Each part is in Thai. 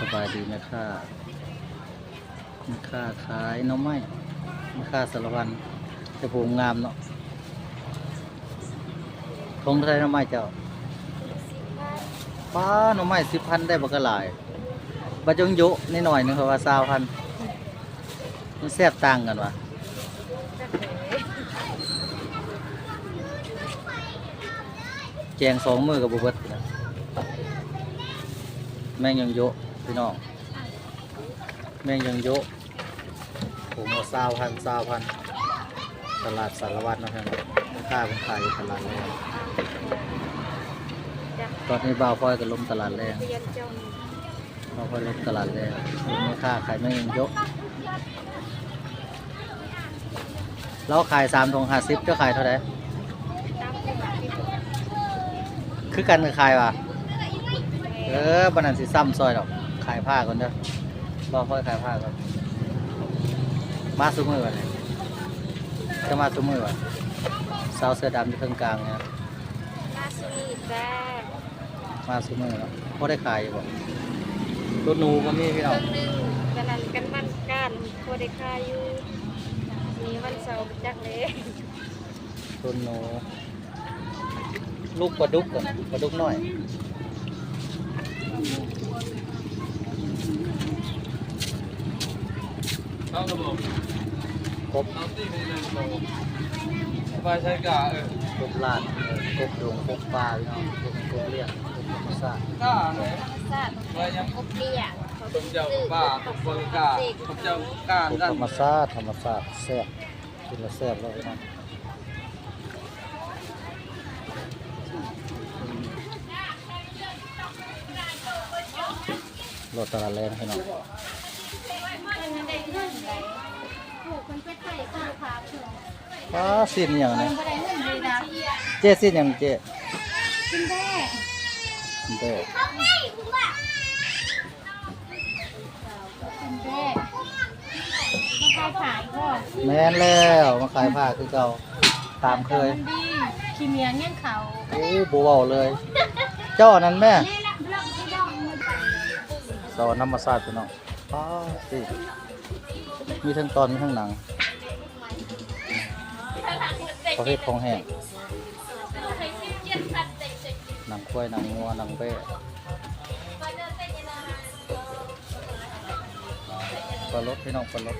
สบายดีแม่ค่าแม่ค่าขายน้องไม้แม่ค่าสารวันจะภูมิงามเนาะทงไทยน้องไม้เจ้าป้าน้องไม้สิบพันได้บักกะหลายบัจจงโยนิดหน่อยนึงเขาว่าสาวพันมันแซ่บต่างกันวะแจงสองมือกับบุเบิดแม่งยังโยะ พี่น้อง แม่งยังโยอะผมเอาสาวพันสาวพันตลาดสารวัตรนะครับราคาเป็นขายตลาดแรงตอนนี้บ่าวฟอยก็ล้มตลาดแรงเรียนจนบ่าวฟอยล้มตลาดแรงแม่ค้าขายแม่งยังโยอะเราขายสามทงห้าสิบเจ้าขายเท่าไหร่ตามที่มาที่ผมคือกันกับขายว่ะเออบันนันสิซ้ำซอยดอก ขายผ้าก่อนเด้อบ่าวฟอยขายผ้าก่อนมาซุ้มือวันนี้จะมาซุ้มือวะสาวเสื้อดำที่ตรงกลางเนี่ยมาสุนีจ้ามาซื้อมือแล้วพอได้ขายอยู่บ่รถหนูก็มีพี่เคน้อรื่องงหนึงกันนั้นกันบ้านกันพอได้ค่าอยู่มีวันเสาร์จักเลยรถหนูลูกปลาดุกก่อนปลาดุกน้อย เอารบบกบเอาตีไปเลยระบบสบายใช้กะเออกบลาดเออกบดงกบปลาพี่น้องกบกบเลี้ยงกบธรรมชาติกะเลยธรรมชาติไว้ยังอบเลี้ยงเขาผมเจ้าป้าผมบริกาผมเจ้ากะกบกันธรรมชาติธรรมชาติแซ่บกินแล้วแซ่บแล้วพี่น้องรถตลาดแรงพี่น้อง ป้าวขาเผื่อสิ้นอย่างนี้ไม่ได้เงินเลยนะเจ๊สิ้นอย่างเจ๊กินได้เด้นได้มาขายขายก็แม่นแล้วมาขายผ้าคือเก่าตามเคยขี้เมียงเงี้ยเขาโอ้บัวาเลย เจ้านั้นแม่เรื่องที่ต้องมันสอนน้ำมาสาดพี่น้องป้าสิ มีทั้งตอนมีทั้งหนังประเภทของแห้งหนังควายหนังงัวหนังเบ้ปลาลดพี่น้องปลาลด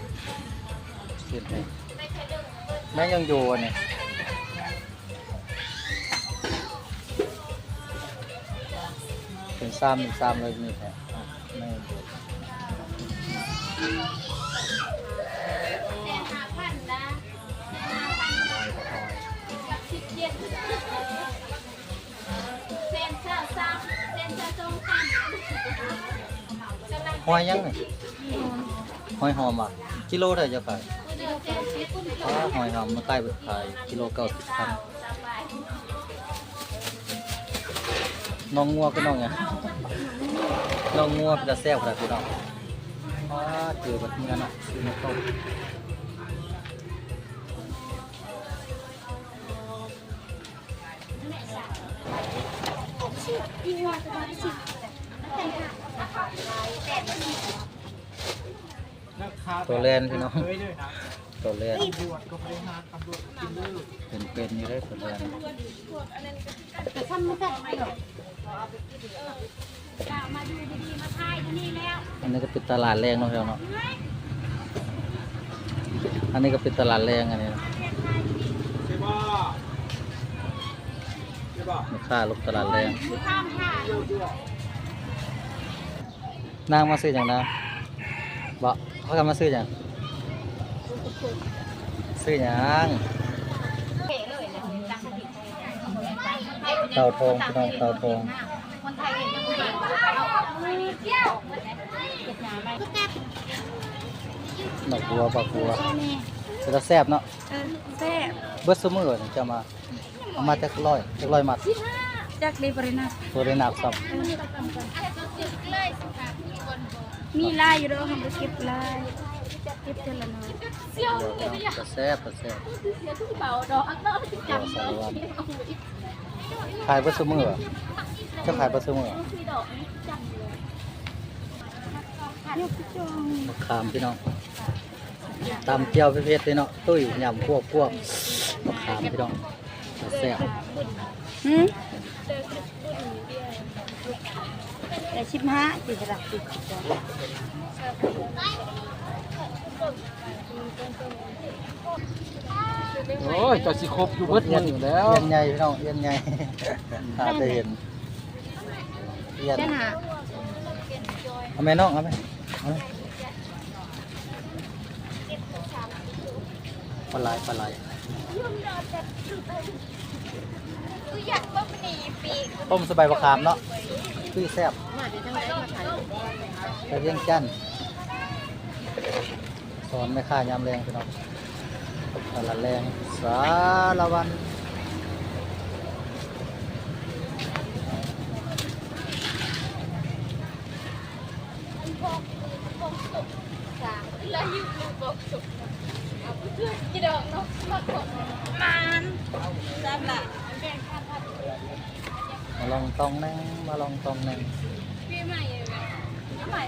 เสียนให้แม่ยังอยู่อันนี้เป็นซ้ำเป็นซ้ำเลยนี่แหละแม่ หอยยังนี่หอยหอมอะกิโลเท่าไหร่จะขายอ๋อหอยหอมมาใกล้ไปขายกิโลเก้าสิบพันน้องงัวก็น้องไงน้องงัวเป็นตาแซ่บขนาดพี่น้องอ๋อเจอแบบนี้กันเนาะซื้อมาต้มตั ตัวแลนพี่น้อง ตัวแลนเป็นเป็นๆอยู่ได้ตัวแลนแต่ทำไม่ได้หรอมาดูดีๆมาทายที่นี่แล้วอันนี้ก็เป็นตลาดแรงเนาะพี่น้องเนาะอันนี้ก็เป็นตลาดแรงอันนี้นะใช่ป่ะใช่ป่ะมีค่าลูกตลาดแรง นางมาซื้ออย่างนะบ่เขากันมาซื้ออย่างซื้ออย่างเก๋เลยนะตั้งสติเต่าทองพี่น้องเต่าทองคนไทยเห็นยังไงเอาเที่ยวเก็บหนาไปก็แซ่บดอกบัวปลาบัวแม่จะแซ่บเนาะเออแซ่บเบิดซุมื้อนี่จะมาเอามาจากร้อยจากร้อยมัดจากเลบรินาตัวได้หนักซ้ มีลายอยู่ด้วยค่ะเก็บลายเก็บเท่าน้อยเดี๋ยวพี่น้องจะแซ่บจะแซ่บเบาดอกอักเนาะเดี๋ยวสารวัตรขายเบิดซุมื้อจ้าขายเบิดซุมื้อมีดอมะขามพี่น้องตำเจียวเพชรพี่น้องตุ้ยยำพวกพวกมะขามพี่น้องแซ่บ สิบห้าสิบละสิบจ้ะโอ้ยจะสิครบอยู่เบิดมันอยู่แล้ว เอียนใหญ่พี่น้องเอียนใหญ่หาจะเห็นเอียนเจ้าหาเอาไหมน้องเอาไหมเอาไหมปลาไหลปลาไหลกูอยต้มสบายมะขามเนาะ ตุ้ยแซ่บไปเลี้ยงจันสอนไม่ค่ายามแรงพี่น้องสาดแรงสารวัน แล้วอยู่ลูกบอกสุกเอาเพื่อนกี่ดอกเนาะมาก่อน มันทราบละ มาลอง ตองแนงมาลองตองแนงพี่ใหม่เลยใหม่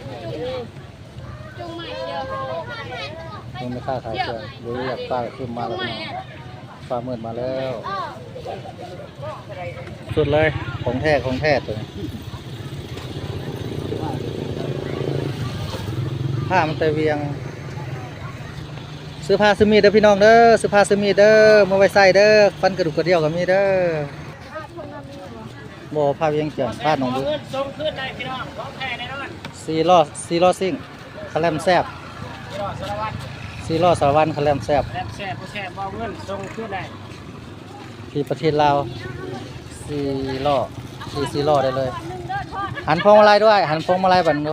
จุงใหม่เดียวมันไม่ค่าขายเกินหรืออยากป้าขึ้นมาแล้วเนาะฟ้ามืดมาแล้วสุดเลยของแท้ของแท้ตัวนี้ผ้ามันแต่เวียง ซื้อผ้าซื้อมีดเด้อพี่น้องเด้อซื้อผ้าซื้อมีดเด้อมาไว้ใส่เด้อฟันกระดูกกระเดี่ยวก็มีเด้อ บ่ผ้าเวียงเจียงผ้าหนองบึเงินส่งขึ้นได้พี่น้องของแท้แน่นอนซีล้อซีล้อซิ่งคาแลมแซบพี่น้องสารวัตรซีล้อสารวันคาแลมแซบแซ่บแซ่บบ่แซ่บบ่เงินส่งขึ้นได้ที่ประเทศลาวซีล้อซีซีล้อได้เลย หันพวงมาลัยด้วย หันพวงมาลัยบัดนดู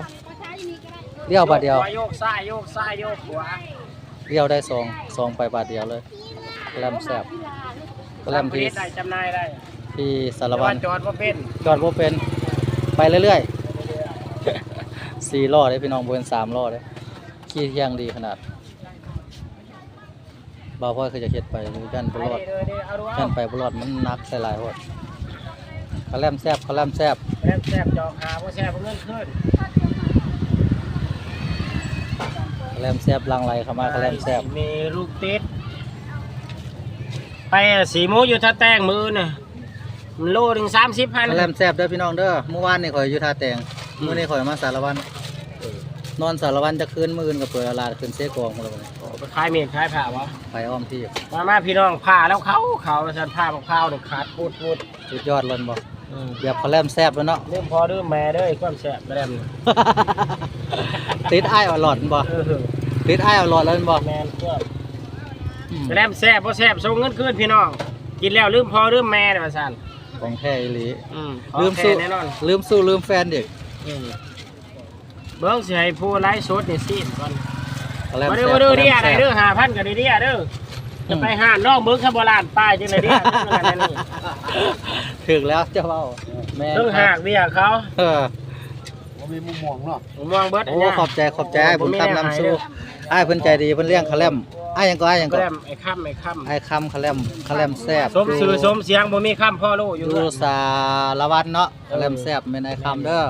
เลี้ยวบาทเดียวขวโยกซ้ายโยกซ้ายโยกขวาเลี้ยวได้สองสองไปบาทเดียวเลยคาแลมแซบคาแลมประที่เทศได้จำหน่ายได้ ที่สารแต่วัว่านจอดบ่เป็นจอดบ่เป็น ไปเรื่อยๆสี่ล้อได้พี่น้องบนสามล้อได้ขี่เที่ยงดีขนาดบ่าวพ่อเคยจะเฮ็ดไปหรือกันบ่รอดเด้อเด้อเอาดูเอากันไปบ่รอดมันหนักใส่หลายโหดคาแลมแซบคาแลมแซบแซ่บแซ่บจอกหาบ่แซ่บบ่เงินขึ้นคาแลมแซบลังไหลเข้ามาคาแลมแซบมีลูกติดไปสีหมูอยู่ท่าแตงมือน่ะ มันโลถึงสามสิบพันคาแลมแซบเด้อพี่น้องเด้อเมื่อวานนี่ข่อยอยู่ท่าแตงมื้อนี้ข่อยมาสารวัน นอนสารวันจะคืนมื้ออื่นก็เปิดตลาดขึ้นเสกองพุ่นแล้วบัดนี้โอ้ไปขายเมียนขายผ้าวะไปอ้อมที่มามาพี่น้องผ้าแล้วเขาเขาสันผ้าของเขาเนี่ยขาดพูดพูดสุดยอดเลยบ่แบบคาแลมแซบแล้วเนาะ เริ่มพอเริ่มแม่เด้อไอ้ความแสบแม่มติดอ้ายเอาหลอดบ่เออติดอ้ายเอาหลอดแล้วบ่แม่นก็อืมแม่มแซ่บบ่แซ่บส่งเงินคืนพี่น้อง กินแล้วลืมพอลืมแม่เด้อว่าซั่น ของแท้อีหลีอืมลืมของสู้แท้แน่นอนลืมสู้ลืมแฟนเด็กอืมเบิ่งสิให้ผู้ไลฟ์สดนี่ซีดก่อนคาแลมบ่แซได้บบ่ได้คาแลเรียมอะไรแซ่บเด้อ5,000ก็ได้เรียเด้อจะไปห้านน้องเบิ่งขบวนลานป้ายจังได๋เรียนั่นนั่นนี่ถึงแล้วเจ้าเว้าแม่นเรื่องครัหาบกเบี้ยเขาเออ ผมมองเบิดโอ้ขอบใจขอบใจไอ้บุญคำนำสู้ไอ้ายเพิ่นใจดีเพิ่นเลี้ยงคาแลมไอ้ายหยังก็ไอ้ายหยังก็ก็แลมไอ้ค่ำไอ้ค่ำไอ้คำคาแลมคาแลมแซบสมสื่อสมเสียงบ่มีค่ำพ่อลูกออยู่ยู่ยู่สารวัตรเนาะคาแลมแซบแม่นไอ้คำเด้อ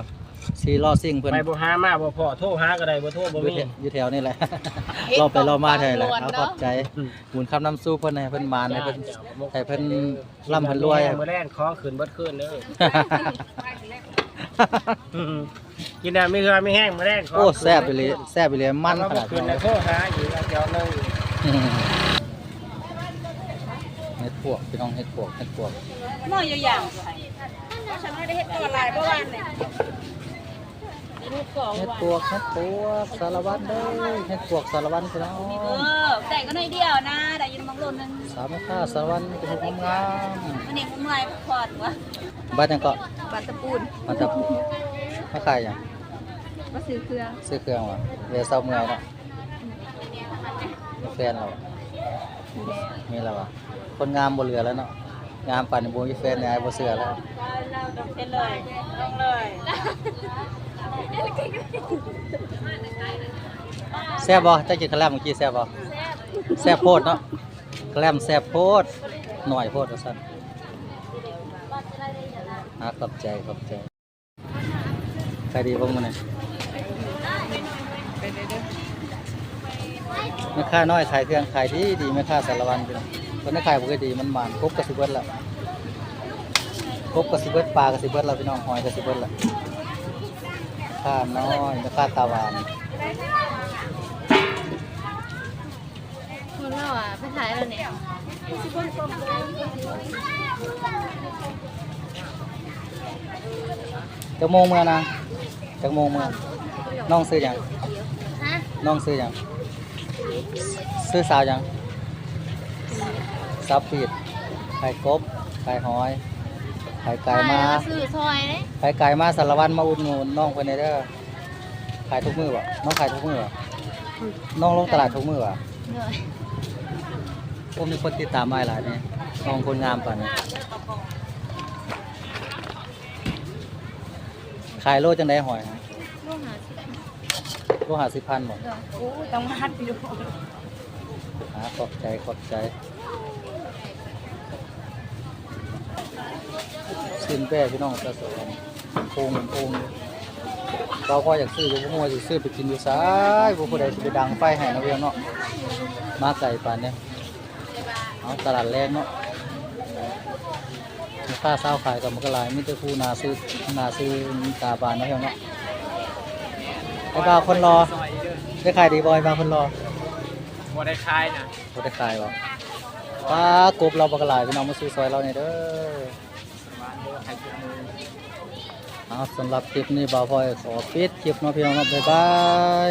สีล้อซิ่งเพิ่นไปบ่หามาบ่พอโทรหาก็ได้บ่โทรบ่อยู่มีแถวอยู่แถวนี่แหละรอไปรอมาเท่านั้นแหละเอาขอบใจบุญคำนำสู้เพิ่นให้เพิ่นมานให้เพิ่นให้เพิ่นร่ำเพิ่นรวยมื้อแรงของขึ้นเบิดคืนเด้ออืม กินได้ไม่เหือไม่แห้งมื้อแรงของโอ้แซ่บไปเลยแซ่บไปเลยมันขขนานาดดคืนนี้แล้วโทรหาอยู่แล้วเดี๋ยวนึงเฮ็ดพวกพี่น้องเฮ็ดพวกเฮ็ดพวกหม้อยาวฉันไม่ได้เฮ็ดออนไลน์เมื่อวานเนี่ยลูกก่อเฮ็ดพวกเฮ็ดพวกสารวัตรเด้อเฮ็ดพวกสารวัตรพี่น้องๆเออแต่ก็น้อยเดียวนะได้ยินบางโลนนึงสามข้าสารวัตรเป็นคนงามอันนี้มุมลายพอดวะ บ้านยังเกาะบาตะปูนมาจับมาขายหยังมาซื้อเครื่องซื้อเครื่องวะเวลาเศร้าเมื่อยเนาะมีแฟนเราอะมีแล้ววะคนงามบ่เหลือแล้วเนาะงามป่านนี้บ่มีแฟนเนี่ยไอ้บ่เสือแล้วเราต้องเซ็นเลยต้องเลยแซ่บบ่จะกินคาแลมเมื่อกี้แซ่บบ่แซ่บโพดเนาะคาแลมแซ่บโพดหน่อยโพดว่าซั่น อาขอบใจขอบใจใครดีบ่มื้อนี้แม่ค้าน้อยขายเครื่องขายดีดีแม่ค้าสารวันพี่น้องคนนี้ขายปกติมันหมานครบกระสิบเบิร์ดละครบกระสิบเบิร์ดปลากระสิบเบิร์ดละพี่น้องหอยกระสิบเบิร์ดละข้าน้อยแม่ค้าตาวานคุณเราอะไปถ่ายแล้วเนี่ย จักโมงเมื่อนะจักโมงเมื่อน้องซื้อหยังฮะน้องซื้อหยังซื้อสาวหยังสาวปีดไข่กบไข่หอยไข่ไก่มาซื้อซอยเลยไข่ไก่มาสารวันมาอุดหนุนน้องคนนี้เด้อขายทุกมื้อวะน้องขายทุกมื้อวะน้องลงตลาดทุกมื้อวะเหนื่อยผมมีคนติดตามมาหลายนี่น้องคนงามป่านนี้ ขายโลจังได้หอยฮะลูกหาสิโลหาสิบพันหมดโอ้ต้องมาหัดอยู่อ่าขอบใจขอบใจสินแป้พี่น้องจะสวยโป่งโป่งเราพออยากซื้ออยู่พวกมัวสิซื้อไปกินอยู่ซ้ายพวกผู้ใดสิไปดังไฟให้นะเพียงเนาะมาไก่ปานเนี่ยเอาตลาดแรกเนาะมี ค่าเศร้าขายกับมันก็หลายมิตรคูนาซื้อนาซื้อตาบานเนาะเพียงเนาะไอ้บ่าวคนรอได้ขายดีบอยบ่าวคนรอบ่ได้คายนะบ่ได้ขายบ่ป้ากบเราบักหลายพี่น้องมาซื้อซอยเราเนี่ยเด้อเอาสำหรับคลิปนี้บ่าวพลอยขอปิดคลิปเนาะพี่น้องเนาะบ๊ายบาย